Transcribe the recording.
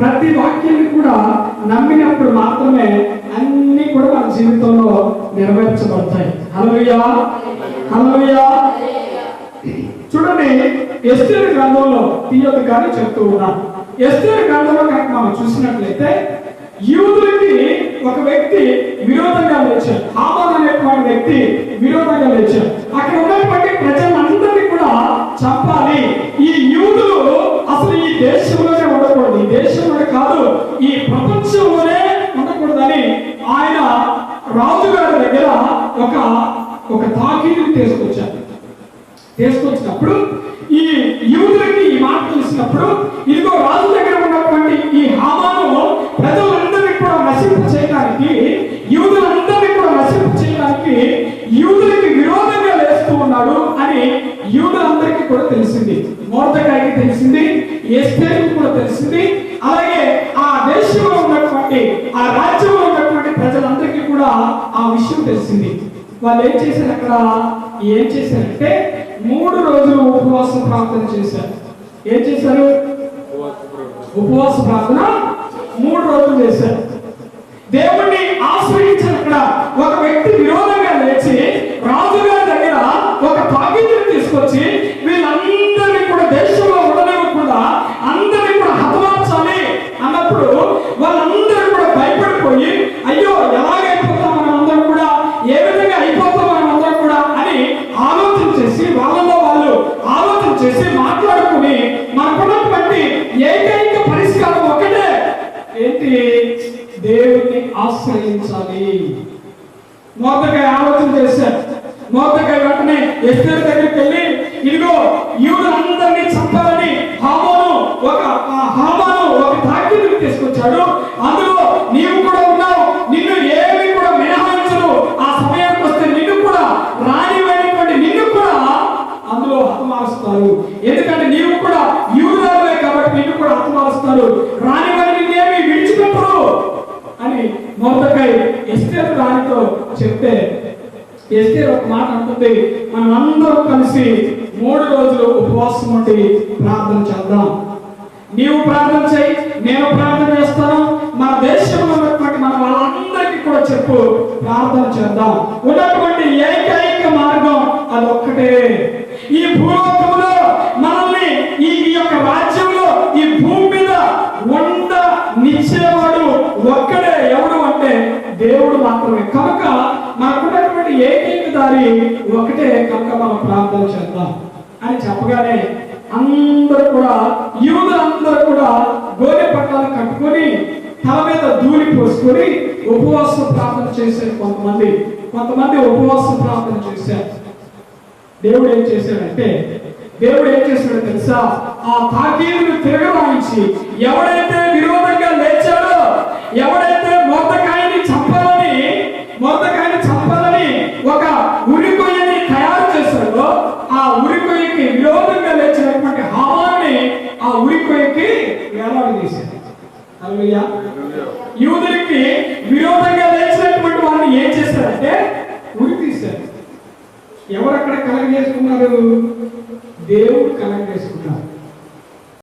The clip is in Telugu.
ప్రతి వాక్యాన్ని కూడా నమ్మినప్పుడు మాత్రమే అన్ని కూడా మన జీవితంలో నెరవేర్చబడతాయి. హలోయా హలోయా చూడండి ఎస్టేర్ గ్రంథంలో తీయొద్దు కానీ చెప్తూ ఉన్నా. ఎస్తేరు గ్రంథంలో కనుక మనం చూసినట్లయితే యూదులకి ఒక వ్యక్తి విరోధంగా లేచారు హామాన్ అనేటువంటి వ్యక్తి విరోధంగా లేచారు అక్కడ ఉన్నటువంటి ప్రజలందరినీ కూడా చంపాలి. ఈ యూదులు అసలు ఈ దేశంలో రాజుగారి దగ్గర ఒక ఒక తాకీదుని తీసుకొచ్చారు. తీసుకొచ్చినప్పుడు ఈ యూదులకి ఈ మాట తెలిసినప్పుడు ఇదిగో రాజు దగ్గర ఉన్నటువంటి ఈ హామాను ప్రజలందరినీ కూడా నశింపు చేయడానికి యూదులందరినీ కూడా నశింపు చేయడానికి యూదులకి విరోధంగా లేస్తూ ఉన్నాడు అని యూదులందరికీ కూడా తెలిసింది. మోర్దకాయకి తెలిసింది ఎస్తేకి కూడా తెలిసింది. అలాగే ఆ దేశంలో ఉన్నటువంటి ఆ రాజ్యం విషయం తెలిసింది. వాళ్ళు ఏం చేశారు అక్కడ? ఏం చేశారంటే మూడు రోజులు ఉపవాసం ప్రార్థన చేశారు. ఏం చేశారు? ఉపవాస ప్రార్థన మూడు రోజులు చేశారు. దేవుణ్ణి ఆశ్రయించారు అక్కడ. ఒక వ్యక్తి విరోధంగా లేచి రాజుగారి దగ్గర ఒక తాగిదిని తీసుకొచ్చి ఆశ్రయించాలి. మోతకాయ ఆలోచన చేశారు. మోతకాయ వెంటనే ఎస్తేరు ఎస్తేరు చెప్తే ఎస్తేరు ఒక మాట అంటుంది మనం అందరం కలిసి మూడు రోజులు ఉపవాసం ఉండి ప్రార్థన చేద్దాం. నీవు ప్రార్థన చేయి నేను ప్రార్థన చేస్తాను. మన దేశంలో ఉన్నటువంటి మన వాళ్ళందరికీ కూడా చెప్పు ప్రార్థన చేద్దాం. ఉన్నటువంటి ఏకైక మార్గం అదొక్కటే ఈ భూలోకంలో దేవుడు మాత్రమే. కనుక మనకున్నటువంటి ఏకైక దారి ఒకటే కనుక మనం ప్రార్థన చేద్దాం. అని చెప్పగానే అందరూ కూడా యువకులందరూ కూడా గోరె పట్టాలు కట్టుకొని తల మీద ధూళి పోసుకొని ఉపవాసం ప్రార్థన చేశారు కొంతమంది కొంతమంది ఉపవాసం ప్రార్థన చేశారు. దేవుడు ఏం చేశాడంటే దేవుడు ఏం చేశాడో తెలుసా? ఆ తాకీలను తిరగరాయించి ఎవడైతే విరోధంగా చేశారు హల్లెలూయా యూదులకి విరోధంగా లేచినటువంటి వారిని ఏం చేశారంటే ఉరి తీశారు ఎవరు అక్కడ కలగ చేసుకున్నారు దేవుడు కలగ చేసుకున్నారు